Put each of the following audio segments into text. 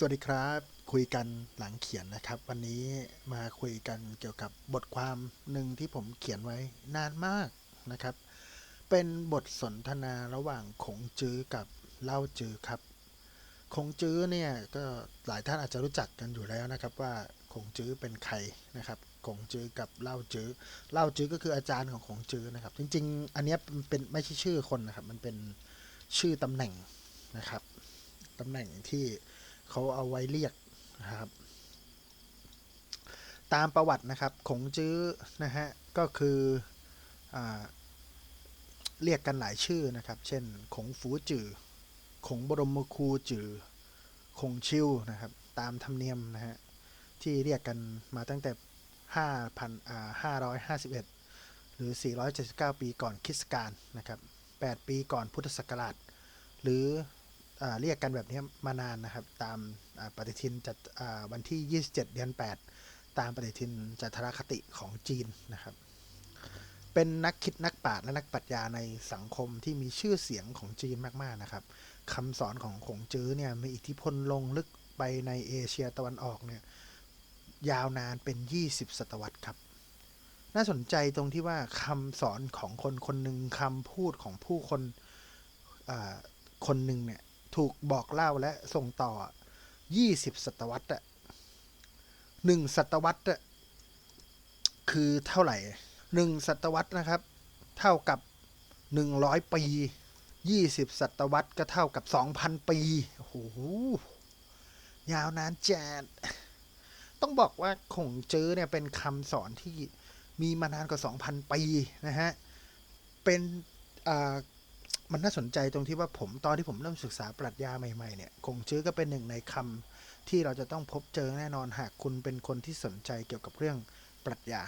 สวัสดีครับคุยกันหลังเขียนนะครับ วันนี้มาคุยกันเกี่ยวกับบทความหนึ่งที่ผมเขียนไว้นานมากนะครับ เป็นบทสนทนาระหว่างขงจื้อกับเล่าจื้อครับคงจื้อเนี่ยก็หลายท่านอาจจะรู้จักกันอยู่แล้วนะครับ ว่าคงจื้อเป็นใครนะครับคงจื้อกับเล่าจื้อเล่าจื้อก็คืออาจารย์ของคงจื้อนะครับ จริง ๆ อันนี้เป็นไม่ใช่ชื่อคนนะครับ มันเป็นชื่อตำแหน่งนะครับตำแหน่งที่ เขาเอาไว้เรียกนะครับตามประวัตินะครับขงจื้อนะฮะก็คืออเรียกกันหลายชื่อนะครับ เช่น ขงฟูจือขงบรมครูจือขงชิวนะครับ ตามธรรมเนียมนะฮะที่เรียกกันมาตั้งแต่ 5,000อ่า551 หรือ 479 ปีก่อนคริสต์กาลนะครับ 8 ปีก่อนพุทธศักราช หรือ เรียกกันแบบนี้มานานนะครับ ตามปฏิทินจัดอ่าวันที่ 27 เดือน 8 ตามปฏิทินจัตรคติของจีนนะครับ เป็นนักคิดนักปราชญ์และนักปรัชญาในสังคมที่มีชื่อเสียงของจีนมากๆนะครับคำสอนของขงจื้อเนี่ยมีอิทธิพลลงลึกไปในเอเชียตะวันออกเนี่ยยาวนานเป็น 20 ศตวรรษครับ น่าสนใจตรงที่ว่าคำสอนของคนคนหนึ่งคำพูดของผู้คนคนหนึ่งเนี่ย ถูกบอกเล่าและส่งต่อ 20 ศตวรรษอะหนึ่งศตวรรษอะคือเท่าไหร่หนึ่งศตวรรษนะครับ เท่ากับ 100 ปี 20 ศตวรรษก็เท่ากับ 2,000 ปีโอ้โหยาวนานจัดต้องบอกว่าขงเจอเนี่ยเป็นคำสอนที่มีมานานกว่า 2,000 ปีนะฮะ เป็นอ่า มันน่าสนใจตรงที่ว่าผมตอนที่ผมเริ่มศึกษาปรัชญาใหม่ๆเนี่ยคงจื้อก็เป็นหนึ่งในคำที่เราจะต้องพบเจอแน่นอนหากคุณเป็นคนที่สนใจเกี่ยวกับเรื่องปรัชญา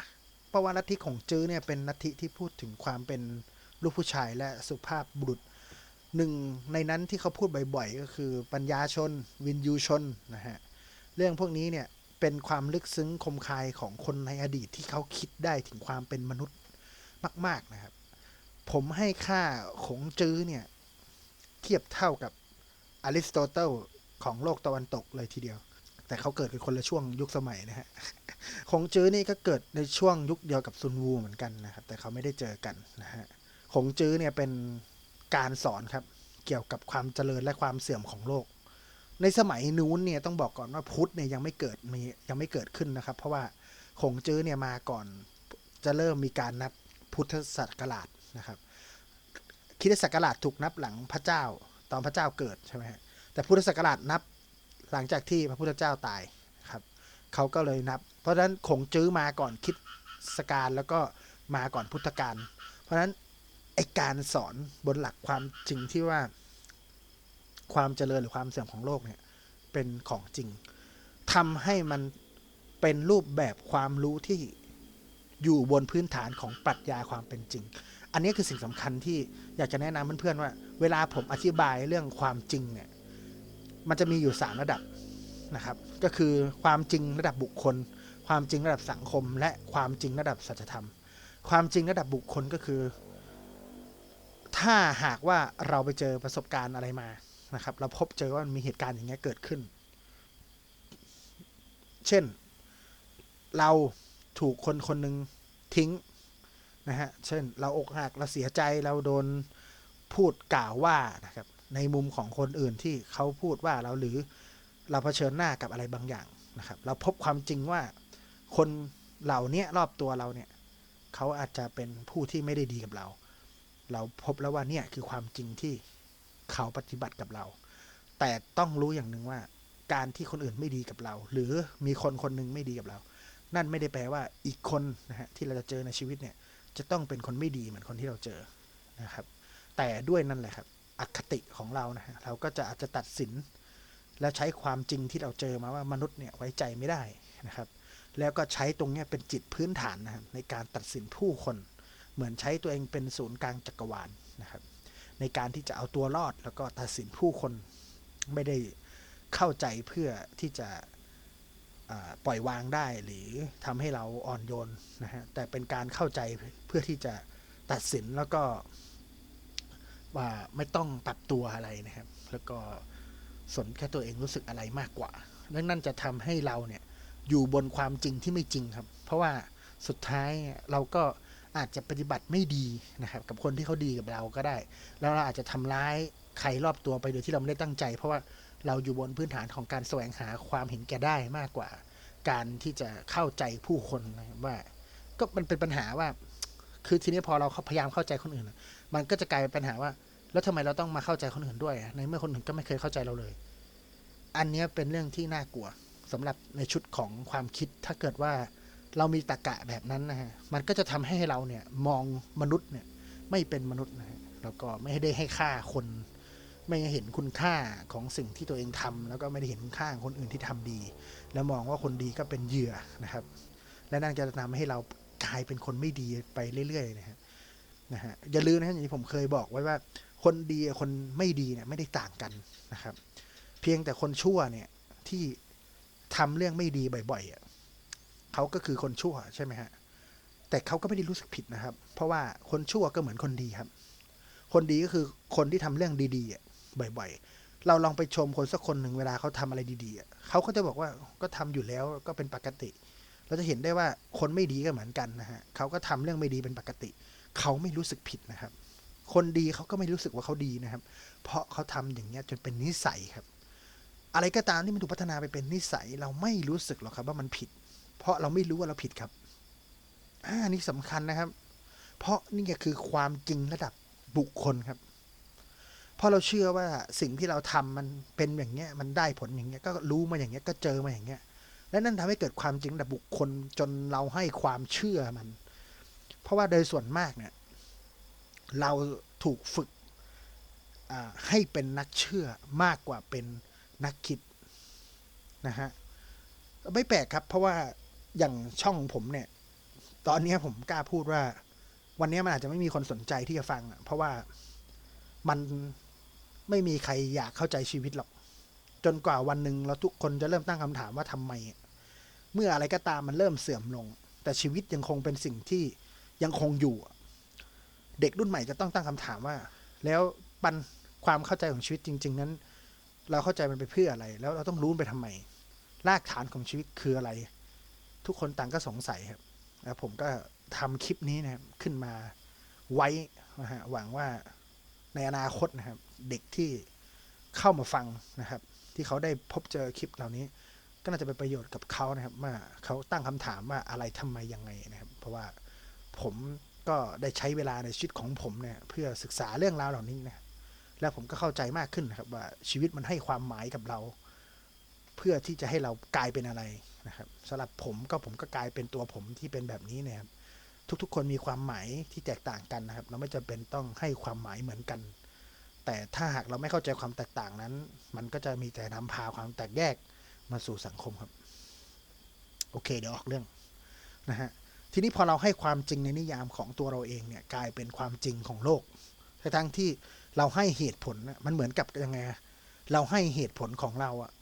เพราะว่าลัทธิของจื้อเนี่ยเป็นลัทธิที่พูดถึงความเป็นลูกผู้ชายและสุภาพบุรุษหนึ่งในนั้นที่เขาพูดบ่อยๆ ก็คือปัญญาชน วินยูชนนะฮะเรื่องพวกนี้เนี่ยเป็นความลึกซึ้งคมคายของคนในอดีตที่เขาคิดได้ถึงความเป็นมนุษย์มาก ๆนะครับ ผมให้ค่าของจื้อเนี่ย เทียบเท่ากับอริสโตเติลของโลกตะวันตกเลยทีเดียว แต่เขาเกิดกันคนละช่วงยุคสมัยนะฮะของจื้อนี่ก็เกิดในช่วงยุคเดียวกับซุนวูเหมือนกันนะครับ แต่เขาไม่ได้เจอกันนะฮะของจื้อเนี่ยเป็นการสอนครับ เกี่ยวกับความเจริญและความเสื่อมของโลก ในสมัยนู้นเนี่ยต้องบอกก่อนว่าพุทธเนี่ยยังไม่เกิดมียังไม่เกิดขึ้นนะครับ เพราะว่าของจื้อเนี่ยมาก่อนจะเริ่มมีการนับพุทธศักราช นะครับคริสตศักราชถูกนับหลังพระเจ้าตอนพระเจ้าเกิดใช่ไหมฮะแต่พุทธศักราชนับหลังจากที่พระพุทธเจ้าตายครับเขาก็เลยนับ เพราะฉะนั้นขงจื้อมาก่อนคิดสกาลแล้วก็มาก่อนพุทธกาลเพราะฉะนั้นไอการสอนบนหลักความจริงที่ว่า ความเจริญหรือความเสื่อมของโลกเนี่ยเป็นของจริงทำให้มันเป็นรูปแบบความรู้ที่อยู่บนพื้นฐานของปรัชญาความเป็นจริง อันนี้คือสิ่งสำคัญที่อยากจะแนะนำเพื่อนๆว่า เวลาผมอธิบายเรื่องความจริงเนี่ยมันจะมีอยู่ 3 ระดับนะครับ ก็คือความจริงระดับบุคคล ความจริงระดับสังคม และความจริงระดับสัจธรรม ความจริงระดับบุคคลก็คือ ถ้าหากว่าเราไปเจอประสบการณ์อะไรมานะครับ เราพบเจอว่ามันมีเหตุการณ์อย่างเงี้ยเกิดขึ้น เช่น เราถูกคนคนหนึ่งทิ้ง นะฮะ เช่นเราอกหักเราเสียใจเราโดนพูดกล่าวว่านะครับในมุมของคนอื่นที่เขาพูดว่าเราหรือเราเผชิญหน้ากับอะไรบางอย่างนะครับ เราพบความจริงว่าคนเหล่านี้รอบตัวเราเนี่ยเขาอาจจะเป็นผู้ที่ไม่ได้ดีกับเรา เราพบแล้วว่าเนี่ยคือความจริงที่เขาปฏิบัติกับเรา แต่ต้องรู้อย่างหนึ่งว่า การที่คนอื่นไม่ดีกับเรา หรือมีคนคนหนึงไม่ดีกับเรา นั่นไม่ได้แปลว่าอีกคนนะฮะที่เราจะเจอในชีวิตเนี่ย จะต้องเป็นคนไม่ดีเหมือนคนที่เราเจอนะครับ แต่ด้วยนั่นแหละครับอคติของเรานะฮะเราก็จะอาจจะตัดสิน และใช้ความจริงที่เราเจอมาว่ามนุษย์เนี่ยไว้ใจไม่ได้นะครับ แล้วก็ใช้ตรงนี้เป็นจิตพื้นฐานนะครับในการตัดสินผู้คน เหมือนใช้ตัวเองเป็นศูนย์กลางจักรวาลนะครับ ในการที่จะเอาตัวรอดแล้วก็ตัดสินผู้คนไม่ได้เข้าใจเพื่อที่จะ ปล่อยวางได้หรือทำให้เราอ่อนโยนนะฮะแต่เป็นการเข้าใจเพื่อที่จะตัดสินแล้วก็ว่าไม่ต้องปรับตัวอะไรนะครับ แล้วก็สนแค่ตัวเองรู้สึกอะไรมากกว่าดังนั้นจะทำให้เราเนี่ยอยู่บนความจริงที่ไม่จริงครับ เพราะว่าสุดท้ายเราก็อาจจะปฏิบัติไม่ดีนะครับ กับคนที่เขาดีกับเราก็ได้ แล้วเราอาจจะทำร้ายใครรอบตัวไปโดยที่เราไม่ได้ตั้งใจ เพราะว่า เราอยู่บนพื้นฐานของการแสวงหาความเห็นแก่ได้มากกว่า การที่จะเข้าใจผู้คนว่า ก็มันเป็นปัญหาว่า คือทีนี้พอเราพยายามเข้าใจคนอื่น มันก็จะกลายเป็นปัญหาว่า แล้วทำไมเราต้องมาเข้าใจคนอื่นด้วย ในเมื่อคนอื่นก็ไม่เคยเข้าใจเราเลย อันนี้เป็นเรื่องที่น่ากลัวสำหรับในชุดของความคิดถ้าเกิดว่าเรามีตรกะแบบนั้นนะฮะ มันก็จะทำให้เราเนี่ยมองมนุษย์เนี่ยไม่เป็นมนุษย์นะฮะแล้วก็ไม่ได้ให้ค่าคน ไม่เห็นคุณค่าของสิ่งที่ตัวเองทำแล้วก็ไม่ได้เห็นคุณค่าของคนอื่นที่ทำดี แล้วมองว่าคนดีก็เป็นเหยื่อนะครับ และนั่นจะทำให้เรากลายเป็นคนไม่ดีไปเรื่อยๆนะฮะนะฮะอย่าลืมนะฮะอย่างที่ผมเคยบอกไว้ว่า คนดีคนไม่ดีเนี่ยไม่ได้ต่างกันนะครับ เพียงแต่คนชั่วเนี่ยที่ทำเรื่องไม่ดีบ่อยๆอะเขาก็คือคนชั่วใช่ไหมฮะแต่เขาก็ไม่ได้รู้สึกผิดนะครับ เพราะว่าคนชั่วก็เหมือนคนดีครับ คนดีก็คือคนที่ทำเรื่องดีๆอะ บ่อยๆ เราลองไปชมคนสักคนหนึ่งเวลาเขาทำอะไรดีๆเขาก็จะบอกว่าก็ทำอยู่แล้วก็เป็นปกติ เราจะเห็นได้ว่าคนไม่ดีก็เหมือนกันนะฮะเขาก็ทำเรื่องไม่ดีเป็นปกติ เขาไม่รู้สึกผิดนะครับ คนดีเขาก็ไม่รู้สึกว่าเขาดีนะครับ เพราะเขาทำอย่างเงี้ยจนเป็นนิสัยครับ อะไรก็ตามที่มันถูกพัฒนาไปเป็นนิสัย เราไม่รู้สึกหรอกครับว่ามันผิด เพราะเราไม่รู้ว่าเราผิดครับอ่านี่สำคัญนะครับ เพราะนี่ก็คือความจริงระดับบุคคลครับ เพราะเราเชื่อว่าสิ่งที่เราทำมันเป็นอย่างเงี้ยมันได้ผลอย่างเงี้ยก็รู้มาอย่างเงี้ยก็เจอมาอย่างเงี้ยและนั่นทำให้เกิดความจริงระดับบุคคลจนเราให้ความเชื่อมัน เพราะว่าโดยส่วนมากเนี่ยเราถูกฝึกให้เป็นนักเชื่อมากกว่าเป็นนักคิดนะฮะไม่แปลกครับ เพราะว่าอย่างช่องผมเนี่ย ตอนนี้ผมกล้าพูดว่า วันนี้มันอาจจะไม่มีคนสนใจที่จะฟังเพราะว่ามัน ไม่มีใครอยากเข้าใจชีวิตหรอก จนกว่าวันหนึ่งเราทุกคนจะเริ่มตั้งคำถามว่าทำไม เมื่ออะไรก็ตามมันเริ่มเสื่อมลง แต่ชีวิตยังคงเป็นสิ่งที่ยังคงอยู่ เด็กรุ่นใหม่จะต้องตั้งคำถามว่า แล้วปันความเข้าใจของชีวิตจริง ๆ นั้น เราเข้าใจมันไปเพื่ออะไร แล้วเราต้องรู้ไปทำไม รากฐานของชีวิตคืออะไร ทุกคนต่างก็สงสัยครับแล้วผมก็ทำคลิปนี้นะครับขึ้นมาไว้นะฮะหวังว่าในอนาคตนะครับ เด็กที่เข้ามาฟังนะครับ ที่เขาได้พบเจอคลิปเหล่านี้ ก็น่าจะเป็นประโยชน์กับเขานะครับว่าเขาตั้งคำถามว่าอะไรทำไมยังไงนะครับ เพราะว่าผมก็ได้ใช้เวลาในชีวิตของผมเนี่ยเพื่อศึกษาเรื่องราวเหล่านี้นะแล้วผมก็เข้าใจมากขึ้นนะครับ ว่าชีวิตมันให้ความหมายกับเรา เพื่อที่จะให้เรากลายเป็นอะไรนะครับสำหรับผมก็ผมก็กลายเป็นตัวผมที่เป็นแบบนี้นะครับทุกๆ คนมีความหมายที่แตกต่างกันนะครับ เราไม่จำเป็นต้องให้ความหมายเหมือนกัน แต่ถ้าหากเราไม่เข้าใจความแตกต่างนั้น มันก็จะมีแต่นำพาความแตกแยกมาสู่สังคมครับ โอเค เดี๋ยวออกเรื่องนะฮะทีนี้พอเราให้ความจริงในนิยามของตัวเราเองเนี่ยกลายเป็นความจริงของโลกทั้งที่เราให้เหตุผลมันเหมือนกับยังไงเราให้เหตุผลของเราอะ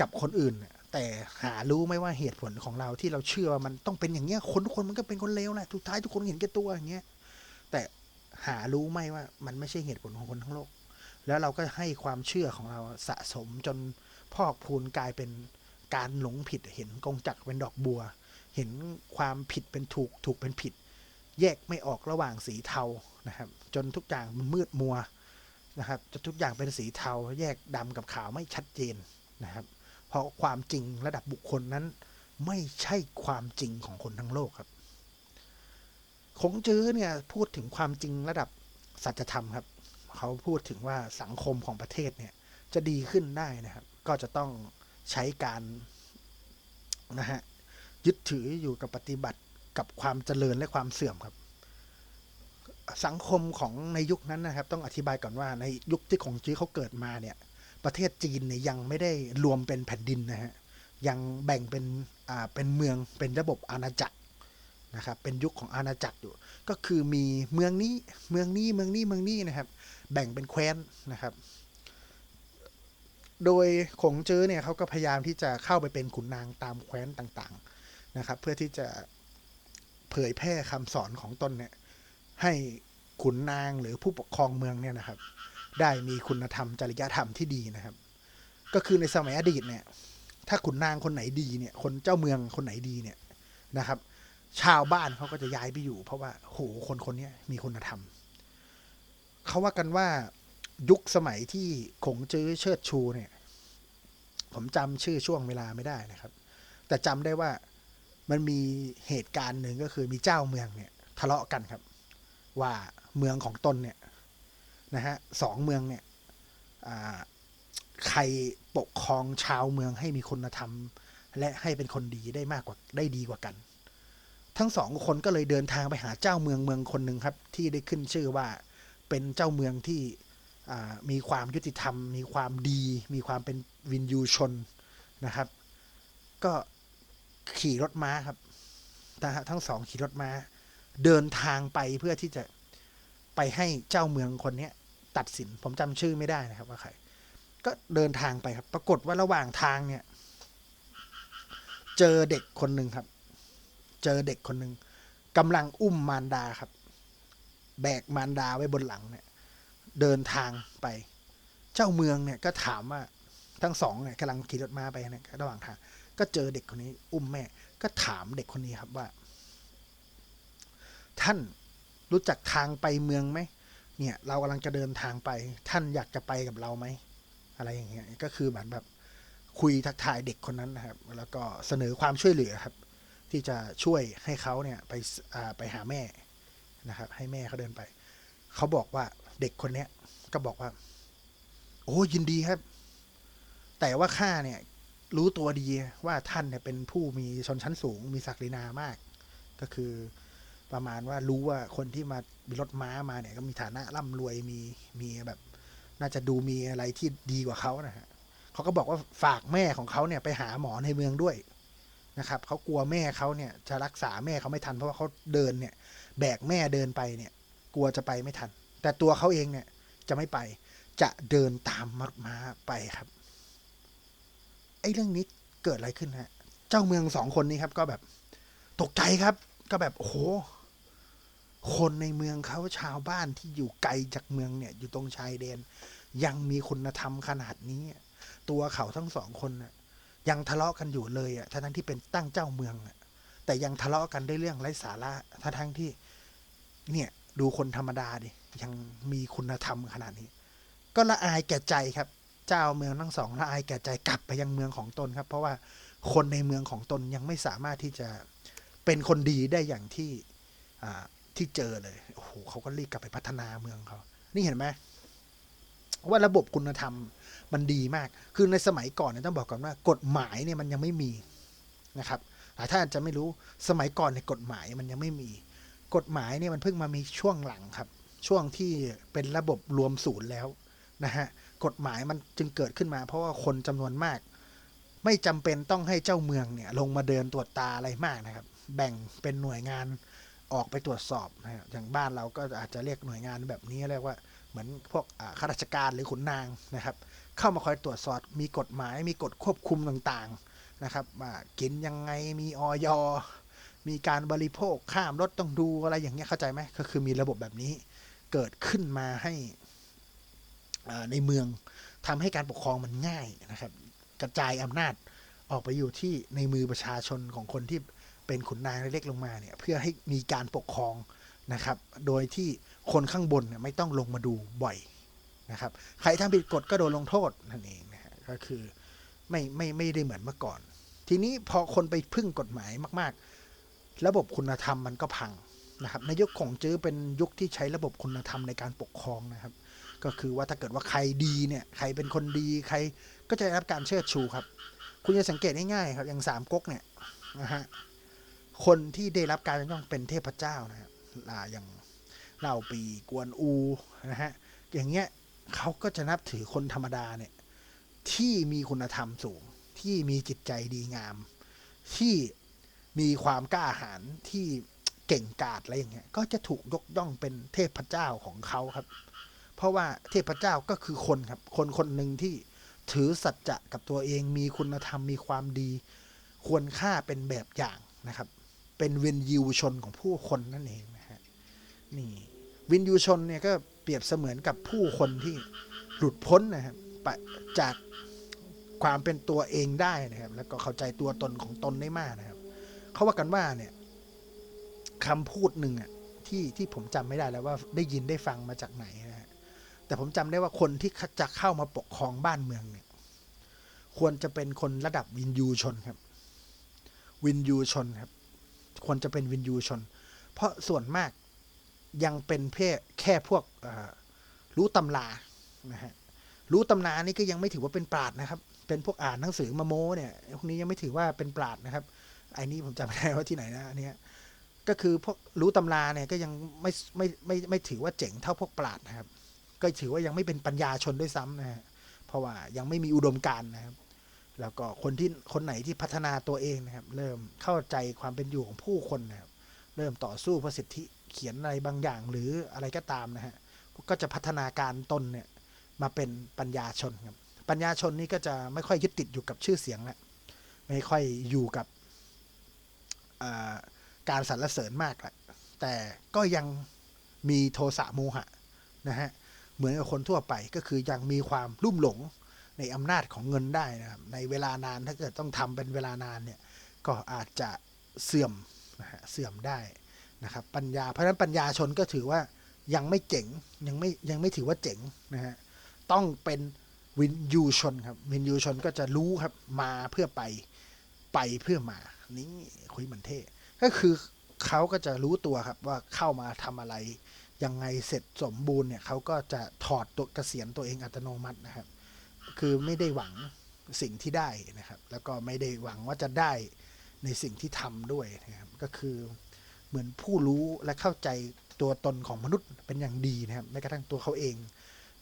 กับคนอื่น แต่หารู้ไหมว่าเหตุผลของเราที่เราเชื่อว่ามันต้องเป็นอย่างเงี้ยคนทุกคนมันก็เป็นคนเลวแหละสุดท้ายทุกคนเห็นแก่ตัวอย่างเงี้ยแต่ หารู้ไหมว่ามันไม่ใช่เหตุผลของคนทั้งโลก แล้วเราก็ให้ความเชื่อของเราสะสมจนพอกพูนกลายเป็นการหลงผิดเห็นกงจักรเป็นดอกบัว เห็นความผิดเป็นถูกถูกเป็นผิด แยกไม่ออกระหว่างสีเทานะครับ จนทุกอย่างมันมืดมัวนะครับจนทุกอย่างเป็นสีเทา แยกดำกับขาวไม่ชัดเจนนะครับ เพราะความจริงระดับบุคคลนั้น ไม่ใช่ความจริงของคนทั้งโลกครับ คงจื้อเนี่ยพูดถึงความจริงระดับสัจธรรมครับ เขาพูดถึงว่าสังคมของประเทศเนี่ยจะดีขึ้นได้นะครับ ก็จะต้องใช้การนะฮะยึดถืออยู่กับปฏิบัติกับความเจริญและความเสื่อมครับ สังคมของในยุคนั้นนะครับ ต้องอธิบายก่อนว่าในยุคที่ของจื้อเขาเกิดมาเนี่ย ประเทศจีนเนี่ยยังไม่ได้รวมเป็นแผ่นดินนะฮะยังแบ่งเป็นอ่าเป็นเมืองเป็นระบบอาณาจักร นะครับเป็นยุคของอาณาจักรอยู่ ก็คือมีเมืองนี้เมืองนี้เมืองนี้เมืองนี้นะครับ แบ่งเป็นแคว้นนะครับ โดยขงเจอเนี่ยเขาก็พยายามที่จะเข้าไปเป็นขุนนางตามแคว้นต่างๆนะครับ เพื่อที่จะเผยแพร่คำสอนของตนเนี่ยให้ขุนนางหรือผู้ปกครองเมืองเนี่ยนะครับ ได้มีคุณธรรมจริยธรรมที่ดีนะครับ ก็คือในสมัยอดีตเนี่ยถ้าขุนนางคนไหนดีเนี่ยคนเจ้าเมืองคนไหนดีเนี่ยนะครับ ชาวบ้านเขาก็จะย้ายไปอยู่ เพราะว่าโหคนคนนี้มีคุณธรรมเขาว่ากันว่ายุคสมัยที่ขงจื้อเชิดชูเนี่ย ผมจำชื่อช่วงเวลาไม่ได้นะครับ แต่จำได้ว่ามันมีเหตุการณ์หนึ่งก็คือมีเจ้าเมืองเนี่ย ทะเลาะกันครับ ว่าเมืองของตนเนี่ยนะฮะสองเมืองเนี่ยใครปกครองชาวเมืองให้มีคุณธรรม และให้เป็นคนดีได้มากกว่าได้ดีกว่ากัน ทั้งสองคนก็เลยเดินทางไปหาเจ้าเมืองเมืองคนหนึ่งครับ ที่ได้ขึ้นชื่อว่าเป็นเจ้าเมืองที่มีความยุติธรรม มีความดี มีความเป็นวินยูชนนะครับ ก็ขี่รถม้าครับทั้งสองขี่รถม้า เดินทางไปเพื่อที่จะไปให้เจ้าเมืองคนเนี้ตัดสินผมจำชื่อไม่ได้นะครับว่าใครก็เดินทางไปครับ ปรากฏว่าระหว่างทางเนี่ย เจอเด็กคนหนึ่งครับ เจอเด็กคนหนึ่งกำลังอุ้มมารดาครับ แบกมารดาไว้บนหลังเนี่ย เดินทางไป เจ้าเมืองเนี่ยก็ถามว่าทั้งสองเนี่ยกำลังขี่รถมาไปเนี่ยระหว่างทาง ก็เจอเด็กคนนี้ อุ้มแม่ ก็ถามเด็กคนนี้ครับว่า ท่านรู้จักทางไปเมืองไหมเนี่ย เรากำลังจะเดินทางไป ท่านอยากจะไปกับเราไหมอะไรอย่างเงี้ยก็คือเหมือนแบบคุยทักทายเด็กคนนั้นนะครับ แล้วก็เสนอความช่วยเหลือครับ ที่จะช่วยให้เขาเนี่ยไปไปหาแม่นะครับ ให้แม่เขาเดินไป เขาบอกว่าเด็กคนเนี้ยก็บอกว่า โอ้ยินดีครับ แต่ว่าข้าเนี่ยรู้ตัวดีว่าท่านเนี่ยเป็นผู้มีชนชั้นสูง มีศักดินามาก ก็คือประมาณว่ารู้ว่าคนที่มามีรถม้ามาเนี่ย ก็มีฐานะร่ำรวยมีมีแบบ น่าจะดูมีอะไรที่ดีกว่าเขานะฮะเขาก็บอกว่าฝากแม่ของเขาเนี่ยไปหาหมอในเมืองด้วย นะครับเขากลัวแม่เขาเนี่ยจะรักษาแม่เขาไม่ทันเพราะว่าเขาเดินเนี่ย แบกแม่เดินไปเนี่ย กลัวจะไปไม่ทัน แต่ตัวเขาเองเนี่ยจะไม่ไปจะเดินตามรถม้าไปครับไอ้เรื่องนี้เกิดอะไรขึ้นฮะเจ้าเมืองสองคนนี้ครับ ก็แบบตกใจครับ ก็แบบโอ้โหคนในเมืองเขาชาวบ้านที่อยู่ไกลจากเมืองเนี่ย อยู่ตรงชายแดน ยังมีคุณธรรมขนาดนี้ ตัวเขาทั้งสองคนน่ะ ยังทะเลาะกันอยู่เลยอะทั้งที่เป็นตั้งเจ้าเมืองอะแต่ยังทะเลาะกันได้เรื่องไร้สาระทั้งทั้งที่ เนี่ยดูคนธรรมดาดิยังมีคุณธรรมขนาดนี้ ก็ละอายแก่ใจครับ เจ้าเมืองทั้งสองละอายแก่ใจกลับไปยังเมืองของตนครับ เพราะว่าคนในเมืองของตนยังไม่สามารถที่จะเป็นคนดีได้อย่างที่อ่าที่เจอเลยโอ้โหเขาก็รีบกลับไปพัฒนาเมืองเขา นี่เห็นไหมว่าระบบคุณธรรม มันดีมาก คือในสมัยก่อนเนี่ยต้องบอกก่อนว่ากฎหมายเนี่ยมันยังไม่มีนะครับหลายท่านอาจจะไม่รู้สมัยก่อนในกฎหมายมันยังไม่มี กฎหมายเนี่ยมันเพิ่งมามีช่วงหลังครับ ช่วงที่เป็นระบบรวมศูนย์แล้วนะฮะกฎหมายมันจึงเกิดขึ้นมา เพราะว่าคนจำนวนมาก ไม่จำเป็นต้องให้เจ้าเมืองเนี่ยลงมาเดินตรวจตาอะไรมากนะครับ แบ่งเป็นหน่วยงานออกไปตรวจสอบนะฮะอย่างบ้านเราก็อาจจะเรียกหน่วยงานแบบนี้เรียกว่าเหมือนพวกข้าราชการหรือขุนนางนะครับ เข้ามาคอยตรวจสอบมีกฎหมาย มีกฎควบคุมต่างๆนะครับว่ากินยังไงมีออยมีการบริโภคข้ามรถต้องดูอะไรอย่างเงี้ยเข้าใจไหมก็คือมีระบบแบบนี้เกิดขึ้นมาให้ในเมืองทำให้การปกครองมันง่ายนะครับ กระจายอำนาจออกไปอยู่ที่ในมือประชาชนของคนที่เป็นขุนนางเล็กๆลงมาเนี่ยเพื่อให้มีการปกครองนะครับ โดยที่คนข้างบนเนี่ยไม่ต้องลงมาดูบ่อย นะครับ ใครทำผิดกฎก็โดนลงโทษนั่นเองนะฮะก็คือไม่ไม่ไม่ได้เหมือนเมื่อก่อน ทีนี้พอคนไปพึ่งกฎหมายมาก ๆ ระบบคุณธรรมมันก็พังนะครับในยุคของจื้อเป็นยุคที่ใช้ระบบคุณธรรมในการปกครองนะครับ ก็คือว่าถ้าเกิดว่าใครดีเนี่ยใครเป็นคนดีใครก็จะได้รับการเชิดชูครับ คุณจะสังเกตง่ายๆครับอย่างสามก๊กเนี่ยนะฮะคนที่ได้รับการยกย่องเป็นเทพเจ้านะครับอ่าอย่างเล่าปีกวนอูนะฮะอย่างเงี้ย เขาก็จะนับถือคนธรรมดาเนี่ย ที่มีคุณธรรมสูง ที่มีจิตใจดีงาม ที่มีความกล้าหาญที่เก่งกาจอะไรอย่างเงี้ยก็จะถูกยกย่องเป็นเทพเจ้าของเขาครับ เพราะว่าเทพเจ้าก็คือคนครับ คนคนหนึ่งที่ถือสัจจะกับตัวเองมีคุณธรรมมีความดี ควรค่าเป็นแบบอย่างนะครับ เป็นวินยูชนของผู้คนนั่นเองนะฮะนี่วินยูชนเนี่ยก็ เปรียบเสมือนกับผู้คนที่หลุดพ้นนะครับจากความเป็นตัวเองได้นะครับ แล้วก็เข้าใจตัวตนของตนได้มากนะครับเขาว่ากันว่าเนี่ยคำพูดหนึ่งอะที่ที่ผมจำไม่ได้แล้วว่าได้ยินได้ฟังมาจากไหนนะฮะแต่ผมจำได้ว่าคนที่จะเข้ามาปกครองบ้านเมืองเนี่ย ควรจะเป็นคนระดับวินยูชนครับ วินยูชนครับ ควรจะเป็นวินยูชน เพราะส่วนมาก ยังเป็นเพ่แค่พวกรู้ตำรานะฮะรู้ตำนานี่ก็ยังไม่ถือว่าเป็นปราดนะครับ เป็นพวกอ่านหนังสือมาโมเนี่ยพวกนี้ยังไม่ถือว่าเป็นปราดนะครับไอ้นี่ผมจำไม่ได้ว่าที่ไหนนะอันนี้ก็คือพวกรู้ตำราเนี่ยก็ยังไม่ไม่ไม่ไม่ถือว่าเจ๋งเท่าพวกปราดนะครับ ก็ถือว่ายังไม่เป็นปัญญาชนด้วยซ้ำนะฮะเพราะว่ายังไม่มีอุดมการณ์นะครับ แล้วก็คนที่คนไหนที่พัฒนาตัวเองนะครับ เริ่มเข้าใจความเป็นอยู่ของผู้คนนะครับ เริ่มต่อสู้เพื่อสิทธิ เขียนอะไรบางอย่างหรืออะไรก็ตามนะฮะ ก็จะพัฒนาการตนเนี่ยมาเป็นปัญญาชนครับ ปัญญาชนนี่ก็จะไม่ค่อยยึดติดอยู่กับชื่อเสียงและไม่ค่อยอยู่กับการสรรเสริญมากละแต่ก็ยังมีโทสะโมหะนะฮะ เหมือนกับคนทั่วไปก็คือยังมีความรุ่มหลงในอำนาจของเงินได้นะครับ ในเวลานานถ้าเกิดต้องทำเป็นเวลานานเนี่ย ก็อาจจะเสื่อมนะฮะเสื่อมได้ นะครับปัญญาเพราะฉะนั้นปัญญาชนก็ถือว่ายังไม่เจ๋งยังไม่ยังไม่ถือว่าเจ๋งนะฮะต้องเป็นวินยูชนครับวินยูชนก็จะรู้ครับมาเพื่อไปไปเพื่อมานี่คุยเหมือนเท่ก็คือเขาก็จะรู้ตัวครับว่าเข้ามาทำอะไร ยังไงเสร็จสมบูรณ์เนี่ยเขาก็จะถอดตัวเกษียณตัวเองอัตโนมัตินะครับ คือไม่ได้หวังสิ่งที่ได้นะครับ แล้วก็ไม่ได้หวังว่าจะได้ในสิ่งที่ทำด้วยนะครับก็คือ เหมือนผู้รู้และเข้าใจตัวตนของมนุษย์เป็นอย่างดีนะครับแม้กระทั่งตัวเขาเอง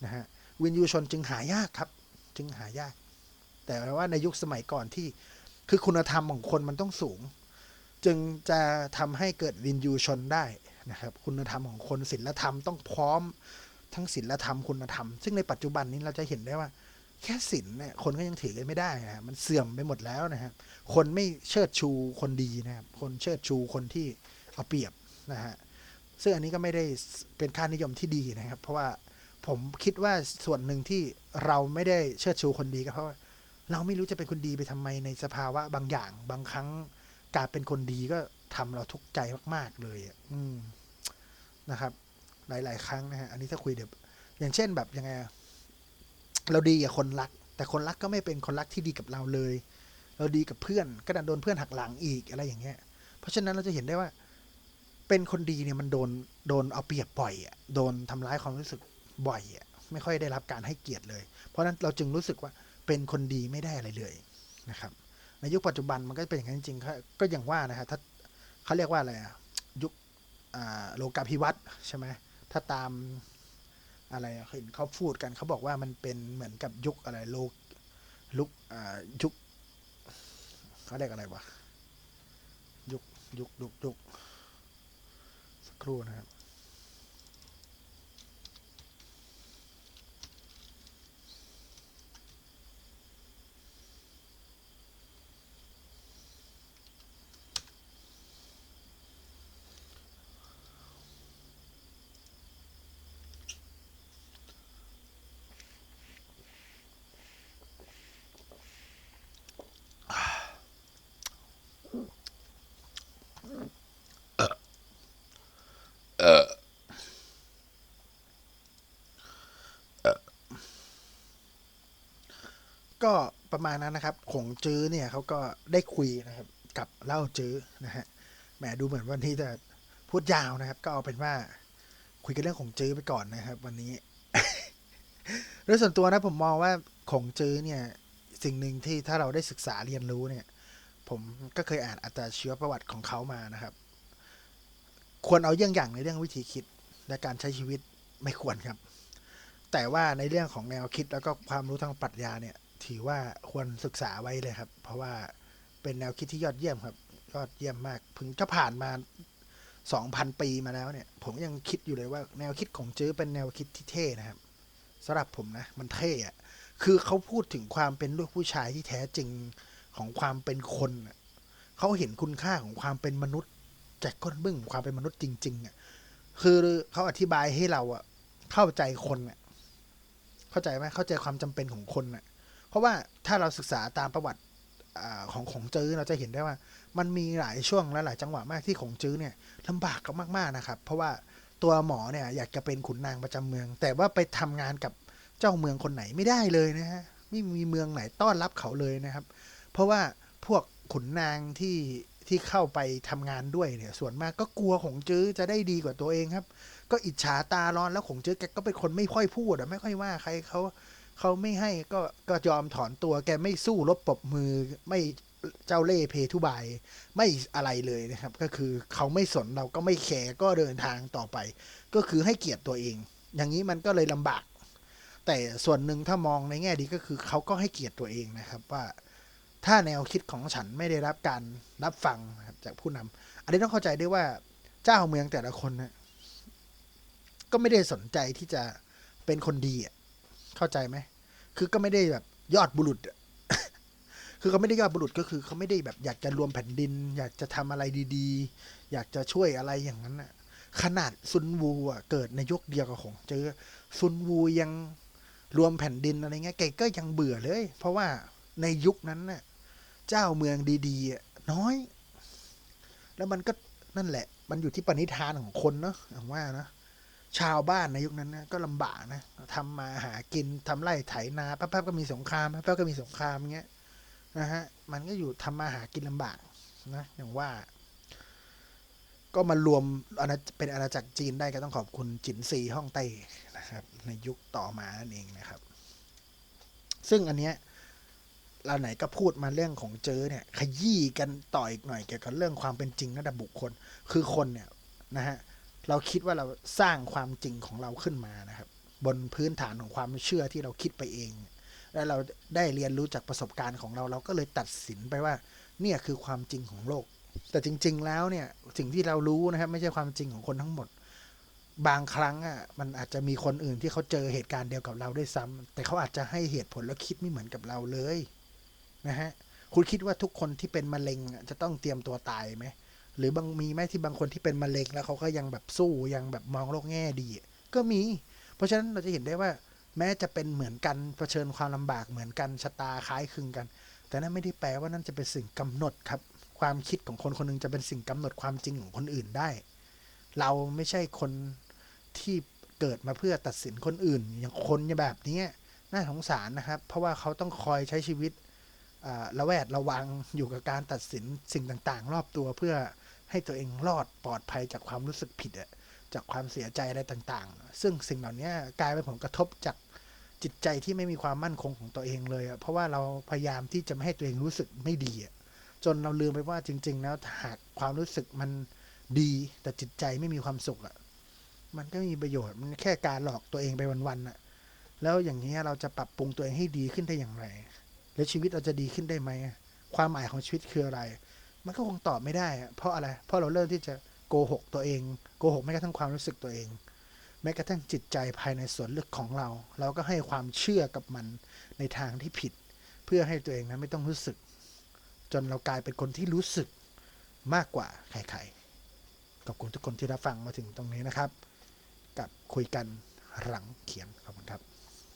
นะฮะวินยูชนจึงหายากครับ จึงหายาก แต่ว่าในยุคสมัยก่อนที่คือคุณธรรมของคนมันต้องสูง จึงจะทำให้เกิดวินยูชนได้นะครับ คุณธรรมของคนศีลธรรมต้องพร้อมทั้งศีลธรรมคุณธรรม ซึ่งในปัจจุบันนี้เราจะเห็นได้ว่า แค่ศีลเนี่ยคนก็ยังถือกันไม่ได้นะฮะมันเสื่อมไปหมดแล้วนะครับคนไม่เชิดชูคนดีนะครับคนเชิดชูคนที่ เอาเปรียบนะฮะซึ่งอันนี้ก็ไม่ได้เป็นค่านิยมที่ดีนะครับ เพราะว่าผมคิดว่าส่วนหนึ่งที่เราไม่ได้เชิดชูคนดีก็เพราะว่าเราไม่รู้จะเป็นคนดีไปทำไมในสภาวะบางอย่าง บางครั้งการเป็นคนดีก็ทำเราทุกข์ใจมาก ๆ เลยอืมนะครับ หลาย ๆ ครั้งนะฮะอันนี้ถ้าคุยเดี๋ยวอย่างเช่นแบบยังไงเราดีกับคนรัก แต่คนรักก็ไม่เป็นคนรักที่ดีกับเราเลย เราดีกับเพื่อนก็ดันโดนเพื่อนหักหลังอีกอะไรอย่างเงี้ย เพราะฉะนั้นเราจะเห็นได้ว่า เป็นคนดีเนี่ยมันโดนโดนเอาเปรียบบ่อยอะโดนทำร้ายความรู้สึกบ่อยอะไม่ค่อยได้รับการให้เกียรติเลย เพราะฉะนั้นเราจึงรู้สึกว่าเป็นคนดีไม่ได้อะไรเลยนะครับ ในยุคปัจจุบันมันก็เป็นอย่างนั้นจริงๆก็อย่างว่านะฮะถ้าเขาเรียกว่าอะไรอะยุคโลกาภิวัตน์ใช่ไหมถ้าตามอะไรเห็นเขาพูดกันเขาบอกว่ามันเป็นเหมือนกับยุคอะไรโลกลุกยุคเขาเรียกอะไรวะยุคยุคยุคยุคสัก ครู่นะครับ ก็ประมาณนั้นนะครับขงจื้อเนี่ยเขาก็ได้คุยนะครับ กับเล่าจื้อนะฮะแหมดูเหมือนวันที่จะพูดยาวนะครับ ก็เอาเป็นว่าคุยกันเรื่องของจื้อไปก่อนนะครับ วันนี้โดยส่วนตัวนะผมมองว่าของจื้อเนี่ยสิ่งหนึ่งที่ถ้าเราได้ศึกษาเรียนรู้เนี่ย ผมก็เคยอ่านอัตราชีวประวัติของเขามานะครับ ควรเอาเยี่ยงอย่างในเรื่องวิธีคิดและการใช้ชีวิตไม่ควรครับ แต่ว่าในเรื่องของแนวคิดแล้วก็ความรู้ทางปรัชญาเนี่ย ถือว่าควรศึกษาไว้เลยครับ เพราะว่าเป็นแนวคิดที่ยอดเยี่ยมครับ ยอดเยี่ยมมากเพิ่งจะผ่านมา2,000ปีมาแล้วเนี่ย ผมยังคิดอยู่เลยว่าแนวคิดของจื้อเป็นแนวคิดที่เท่นะครับสำหรับผมนะ มันเท่อะคือเขาพูดถึงความเป็นลูกผู้ชายที่แท้จริงของความเป็นคนเขาเห็นคุณค่าของความเป็นมนุษย์ จากก้นบึ้งของความเป็นมนุษย์จริง ๆอะคือเขาอธิบายให้เราอะเข้าใจคนน่ะเข้าใจไหมเข้าใจความจำเป็นของคนน่ะ เพราะว่าถ้าเราศึกษาตามประวัติอของของจื้อเราจะเห็นได้ว่ามันมีหลายช่วงและหลายจังหวะมากที่ของจื้อเนี่ยลำบากกันมากๆนะครับ เพราะว่าตัวหมอเนี่ยอยากจะเป็นขุนนางประจำเมือง แต่ว่าไปทำงานกับเจ้าเมืองคนไหนไม่ได้เลยนะฮะไม่มีเมืองไหนต้อนรับเขาเลยนะครับ เพราะว่าพวกขุนนางที่ที่เข้าไปทำงานด้วยเนี่ยส่วนมากก็กลัวของจื้อจะได้ดีกว่าตัวเองครับ ก็อิจฉาตาร้อนแล้วของจื้อแกก็เป็นคนไม่ค่อยพูดอไม่ค่อยว่าใครเขา เขาไม่ให้ก็ก็ยอมถอนตัวแกไม่สู้รบปรบมือไม่เจ้าเล่ห์เพทุบายไม่อะไรเลยนะครับ ก็คือเขาไม่สนเราก็ไม่แคร์ก็เดินทางต่อไป ก็คือให้เกียรติตัวเอง อย่างนี้มันก็เลยลำบาก แต่ส่วนหนึ่งถ้ามองในแง่ดีก็คือเขาก็ให้เกียรติตัวเองนะครับว่าถ้าแนวคิดของฉันไม่ได้รับการรับฟังจากผู้นำอันนี้ต้องเข้าใจด้วยว่าเจ้าเมืองแต่ละคนนะก็ไม่ได้สนใจที่จะเป็นคนดีอะ เข้าใจไหม คือก็ไม่ได้แบบยอดบุรุษ คือเขาไม่ได้ยอดบุรุษก็คือเขาไม่ได้แบบอยากจะรวมแผ่นดิน อยากจะทำอะไรดีๆ อยากจะช่วยอะไรอย่างนั้นนะขนาดซุนวูอะเกิดในยุคเดียวกับของเจอซุนวูยังรวมแผ่นดินอะไรเงี้ยแกก็ยังเบื่อเลย เพราะว่าในยุคนั้นน่ะเจ้าเมืองดีๆน้อย แล้วมันก็นั่นแหละ มันอยู่ที่ปณิธานของคนเนาะอย่างว่านะ ชาวบ้านในยุคนั้นนะก็ลำบากนะทำมาหากินทำไร่ไถนาแป๊บๆก็มีสงครามแป๊บๆก็มีสงครามเงี้ยนะฮะมันก็อยู่ทำมาหากินลำบากนะอย่างว่า ก็มารวมเป็นอาณาจักรจีนได้ก็ต้องขอบคุณจินซีฮ่องเต้นะครับ ในยุคต่อมานั่นเองนะครับ ซึ่งอันเนี้ยเราไหนก็พูดมาเรื่องของเจอเนี่ย ขยี้กันต่ออีกหน่อยเกี่ยวกับเรื่องความเป็นจริงระดับบุคคล คือคนเนี่ยนะฮะ เราคิดว่าเราสร้างความจริงของเราขึ้นมานะครับ บนพื้นฐานของความเชื่อที่เราคิดไปเอง แล้วเราได้เรียนรู้จากประสบการณ์ของเรา เราก็เลยตัดสินไปว่าเนี่ยคือความจริงของโลก แต่จริง ๆ แล้วเนี่ยสิ่งที่เรารู้นะครับ ไม่ใช่ความจริงของคนทั้งหมด บางครั้งอะมันอาจจะมีคนอื่นที่เขาเจอเหตุการณ์เดียวกับเราด้วยซ้ำแต่เขาอาจจะให้เหตุผลแล้วคิดไม่เหมือนกับเราเลยนะฮะคุณคิดว่าทุกคนที่เป็นมะเร็งจะต้องเตรียมตัวตายไหม หรือบางมีไหมที่บางคนที่เป็นมะเร็งแล้วเขาก็ยังแบบสู้ยังแบบมองโลกแง่ดี ก็มี เพราะฉะนั้นเราจะเห็นได้ว่า แม้จะเป็นเหมือนกันเผชิญความลำบากเหมือนกันชะตาคล้ายคลึงกัน แต่นั่นไม่ได้แปลว่านั่นจะเป็นสิ่งกำหนดครับ ความคิดของคนคนหนึงจะเป็นสิ่งกำหนดความจริงของคนอื่นได้ เราไม่ใช่คนที่เกิดมาเพื่อตัดสินคนอื่น อย่างคนแบบนี้น่าสงสารนะครับ เพราะว่าเขาต้องคอยใช้ชีวิตระแวดระวังอยู่กับการตัดสินสิ่งต่างๆ รอบตัวเพื่อ ให้ตัวเองรอดปลอดภัยจากความรู้สึกผิดอะจากความเสียใจอะไรต่างๆ ซึ่งสิ่งเหล่านี้กลายเป็นผลกระทบจากจิตใจที่ไม่มีความมั่นคงของตัวเองเลยอะเพราะว่าเราพยายามที่จะไม่ให้ตัวเองรู้สึกไม่ดีอะจนเราลืมไปว่าจริง ๆ แล้วหากความรู้สึกมันดี แต่จิตใจไม่มีความสุขอะมันก็ไม่มีประโยชน์มันแค่การหลอกตัวเองไปวันๆอะแล้วอย่างนี้เราจะปรับปรุงตัวเองให้ดีขึ้นได้อย่างไร แล้วชีวิตเราจะดีขึ้นได้ไหม ความหมายของชีวิตคืออะไร มันก็คงตอบไม่ได้อะเพราะอะไร เพราะเราเริ่มที่จะโกหกตัวเองโกหกแม้กระทั่งความรู้สึกตัวเอง แม้กระทั่งจิตใจภายในส่วนลึกของเรา เราก็ให้ความเชื่อกับมันในทางที่ผิด เพื่อให้ตัวเองนั้นไม่ต้องรู้สึก จนเรากลายเป็นคนที่รู้สึกมากกว่าใครๆขอบคุณทุกคนที่รับฟังมาถึงตรงนี้นะครับ กับคุยกันหลังเขียนขอบคุณครับ